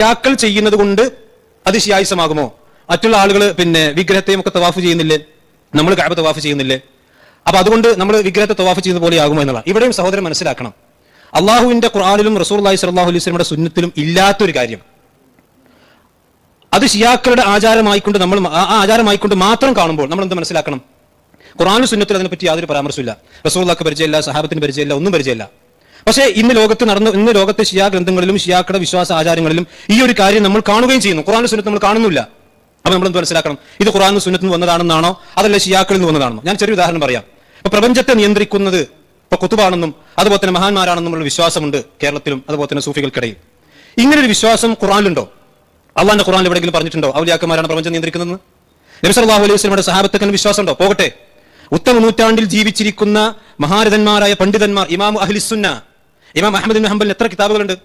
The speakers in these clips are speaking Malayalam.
ഷിയാക്കൾ ചെയ്യുന്നത് കൊണ്ട് അത് ശിയായുസമാകുമോ മറ്റുള്ള ആളുകൾ പിന്നെ വിഗ്രഹത്തെയും ഒക്കെ തവാഫ് ചെയ്യുന്നില്ലേ? നമ്മൾ കാബ തവാഫ് ചെയ്യുന്നില്ലേ? അപ്പൊ അതുകൊണ്ട് നമ്മൾ വിഗ്രഹത്തെ തവാഫ് ചെയ്യുന്ന പോലെ ആകുമോ എന്നുള്ള ഇവിടെയും സഹോദരൻ മനസ്സിലാക്കണം. അള്ളാഹുവിന്റെ ഖുറാനിലും റസൂൽ അള്ളാഹി സ്വല്ലാഹു അലൈഹി സുന്നത്തിലും ഇല്ലാത്തൊരു കാര്യം. അത് ഷിയാക്കളുടെ ആചാരമായിക്കൊണ്ട് നമ്മൾ ആ ആചാരമായിക്കൊണ്ട് മാത്രം കാണുമ്പോൾ നമ്മൾ എന്ത് മനസ്സിലാക്കണം? ഖുറാനും സുന്നത്തിൽ അതിനെപ്പറ്റി യാതൊരു പരാമർശമില്ല റസൂള്ളക്ക് പരിചയമില്ല സഹാബത്തിന് പരിചയമില്ല ഒന്നും പരിചയമില്ല. പക്ഷേ ഇന്ന് ലോകത്ത് നടന്നു ഇന്ന് ലോകത്തെ ഷിയാ ഗ്രന്ഥങ്ങളിലും ഷിയാക്കളുടെ വിശ്വാസ ആചാരങ്ങളിലും ഈ ഒരു കാര്യം നമ്മൾ കാണുകയും ചെയ്യുന്നു. ഖുറാനും സുന്നത്ത് നമ്മൾ കാണുന്നില്ല. അപ്പൊ നമ്മൾ എന്ത് മനസ്സിലാക്കണം? ഇത് ഖുറാനും സുന്നത്തിൽ നിന്ന് വന്നതാണെന്നാണോ? അതല്ല ഷിയാക്കളിൽ നിന്ന് വന്നതാണോ? ഞാൻ ചെറിയ ഉദാഹരണം പറയാം. ഇപ്പൊ പ്രപഞ്ചത്തെ നിയന്ത്രിക്കുന്നത് ഇപ്പൊ കുത്തുബാണെന്നും അതുപോലെ തന്നെ മഹാന്മാരാണെന്നും ഉള്ള വിശ്വാസമുണ്ട് കേരളത്തിലും അതുപോലെ തന്നെ സൂഫികൾക്കിടയിൽ. ഇങ്ങനെ ഒരു വിശ്വാസം ഖുറാനിലുണ്ടോ അള്ളാന്റെ ഖുറാനിൽ എവിടെയെങ്കിലും പറഞ്ഞിട്ടുണ്ടോ? ഔലിയാക്കന്മാരാണ് പ്രപഞ്ചം നിയന്ത്രിക്കുന്നത്? നബി സല്ലല്ലാഹു അലൈഹി വസല്ലമയുടെ വിശ്വാസം വിശ്വാസമുണ്ടോ? പോകട്ടെ. ഉത്തമ നൂറ്റാണ്ടിൽ ജീവിച്ചിരിക്കുന്ന മഹാരഥന്മാരായ പണ്ഡിതന്മാർ ഇമാമു അഹ്ലിസുന്ന ഇമാം അഹമ്മദ് ഹംബലിന് എത്ര കിതാബുകളുണ്ട്?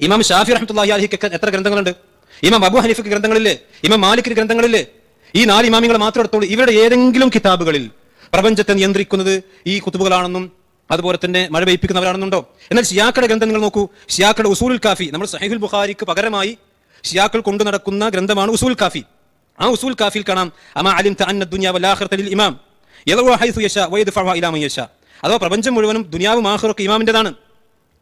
ഇമാം ഷാഫി റഹ്മത്തുള്ളാഹി എത്ര ഗ്രന്ഥങ്ങളുണ്ട്? ഇമാം അബു ഹനീഫിക്ക് ഗ്രന്ഥങ്ങളില്ലേ? ഇമാം മാലിക്കിന് ഗ്രന്ഥങ്ങളില്ലേ? ഈ നാല് ഇമാമികൾ മാത്രം എടുത്തോളൂ ഇവരുടെ ഏതെങ്കിലും കിതാബുകളിൽ പ്രപഞ്ചത്തെ നിയന്ത്രിക്കുന്നത് ഈ കുത്തുബുകളാണെന്നും അതുപോലെ തന്നെ മഴ പെയ്പ്പിക്കുന്നവരാണെന്നുണ്ടോ എന്നാൽ ഷിയാക്കളുടെ നിങ്ങൾ നോക്കൂ. ഷിയാക്കളുടെ ഉസൂൽ കാഫി. നമ്മൾ സഹിഹുൽ ബുഖാരിക്ക് പകരമായി ഷിയാക്കൾ കൊണ്ടു നടക്കുന്ന ഗ്രന്ഥമാണ് ഉസൂൽ കാഫി. ആ ഉസൂൽ കാഫിൽ കാണാം അമാ അലിം ഇമാം. അഥവാ പ്രപഞ്ചം മുഴുവനും ദുനിയാവും ആഹുറൊക്കെ ഇമാമിന്റേതാണ്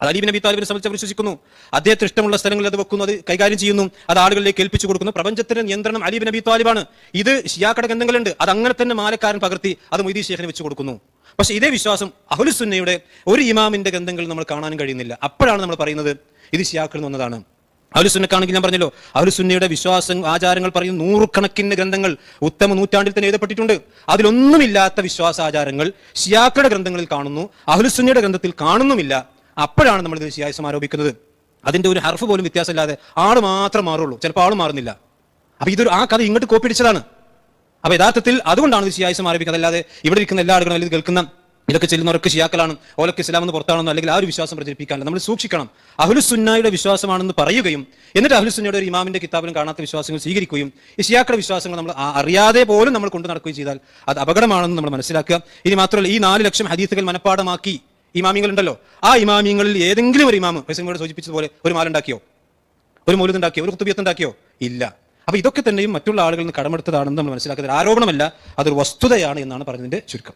അത് അലീബിൻ നബി താലിബിനെ സംബന്ധിച്ച് വിശ്വസിക്കുന്നു. അദ്ദേഹത്തിന് ഇഷ്ടമുള്ള സ്ഥലങ്ങളിൽ അത് വെക്കുന്നു അത് കൈകാര്യം ചെയ്യുന്നു അത് ആളുകളിലേക്ക് ഏൽപ്പിച്ചു കൊടുക്കുന്നു. പ്രപഞ്ചത്തിന്റെ നിയന്ത്രണം അലീബ് നബി താലിബാണ്. ഇത് ഷിയാക്കട ഗ്രന്ഥങ്ങളുണ്ട്. അത് അങ്ങനെ തന്നെ മാലക്കാരൻ പകർത്തി അത് മൊയ്തീ ശേഖരന് വെച്ചു കൊടുക്കുന്നു. പക്ഷേ ഇതേ വിശ്വാസം അഹുലുസുന്നയുടെ ഒരു ഇമാമിന്റെ ഗ്രന്ഥങ്ങളിൽ നമ്മൾ കാണാനും കഴിയുന്നില്ല. അപ്പോഴാണ് നമ്മൾ പറയുന്നത് ഇത് ഷിയാക്കളിൽ വന്നതാണ്. അഹുലുസുന്നക്കാണെങ്കിൽ ഞാൻ പറഞ്ഞല്ലോ അഹുലുസുന്നയുടെ വിശ്വാസം ആചാരങ്ങൾ പറയുന്ന നൂറുകണക്കിന് ഗ്രന്ഥങ്ങൾ ഉത്തമ നൂറ്റാണ്ടിൽ തന്നെ എഴുതപ്പെട്ടിട്ടുണ്ട്. അതിലൊന്നുമില്ലാത്ത വിശ്വാസാചാരങ്ങൾ ഷിയാക്കളുടെ ഗ്രന്ഥങ്ങളിൽ കാണുന്നു അഹുലുസുന്നയുടെ ഗ്രന്ഥത്തിൽ കാണുന്നുമില്ല. അപ്പോഴാണ് നമ്മൾ ഇത് ശിയായുസം ആരോപിക്കുന്നത്. അതിന്റെ ഒരു ഹർഫ് പോലും വ്യത്യാസമില്ലാതെ ആൾ മാത്രം മാറുള്ളൂ. ചിലപ്പോൾ ആൾ മാറുന്നില്ല. അപ്പോൾ ഇതൊരു ആ കഥ ഇങ്ങോട്ട് കോപ്പി അടിച്ചതാണ്. അപ്പൊ യഥാർത്ഥത്തിൽ അതുകൊണ്ടാണ് ഇത് ശിയായുസം ആരോപിക്കുന്നത്. അല്ലാതെ ഇവിടെ ഇരിക്കുന്ന എല്ലാ ആളുകളും അല്ലെങ്കിൽ കേൾക്കുന്ന ഇതൊക്കെ ചെല്ലുന്നവർക്ക് ഷിയാക്കളാണ് ഓലക്ക് ഇസ്ലാം എന്ന് പുറത്താണെന്നോ അല്ലെങ്കിൽ ആ ഒരു വിശ്വാസം പ്രചരിപ്പിക്കാനല്ല. നമ്മൾ സൂക്ഷിക്കണം. അഹുലുസുന്നയുടെ വിശ്വാസമാണെന്ന് പറയുകയും എന്നിട്ട് അഹുലുസുന്നയുടെ ഒരു ഇമാമിന്റെ കിതാബിലും കാണാത്ത വിശ്വാസങ്ങൾ സ്വീകരിക്കുകയും ഈ ഷിയാക്കളുടെ വിശ്വാസങ്ങൾ നമ്മൾ അറിയാതെ പോലും നമ്മൾ കൊണ്ടു നടക്കുകയും ചെയ്താൽ അത് അപകടമാണെന്ന് നമ്മൾ മനസ്സിലാക്കുക. ഇനി മാത്രമല്ല ഈ നാല് ലക്ഷം ഹദീസുകൾ മനഃപ്പാടമാക്കി ഇമാമിങ്ങളുണ്ടല്ലോ. ആ ഇമാമിങ്ങളിൽ ഏതെങ്കിലും ഒരു ഇമാമ് ഫൈസമ്മയോട് സൂചിപ്പിച്ചതുപോലെ ഒരു മാലുണ്ടാക്കിയോ? ഒരു മൗലിദ് ഉണ്ടാക്കിയോ ഒരു കുത്തുബിയത്ത് ഉണ്ടാക്കിയോ? ഇല്ല. അപ്പൊ ഇതൊക്കെ തന്നെയും മറ്റുള്ള ആളുകളിൽ നിന്ന് കടമെടുത്തതാണെന്ന് നമ്മൾ മനസ്സിലാക്കുന്നത്. ആരോപണമല്ല അതൊരു വസ്തുതയാണ് എന്നാണ് പറഞ്ഞതിന്റെ ചുരുക്കം.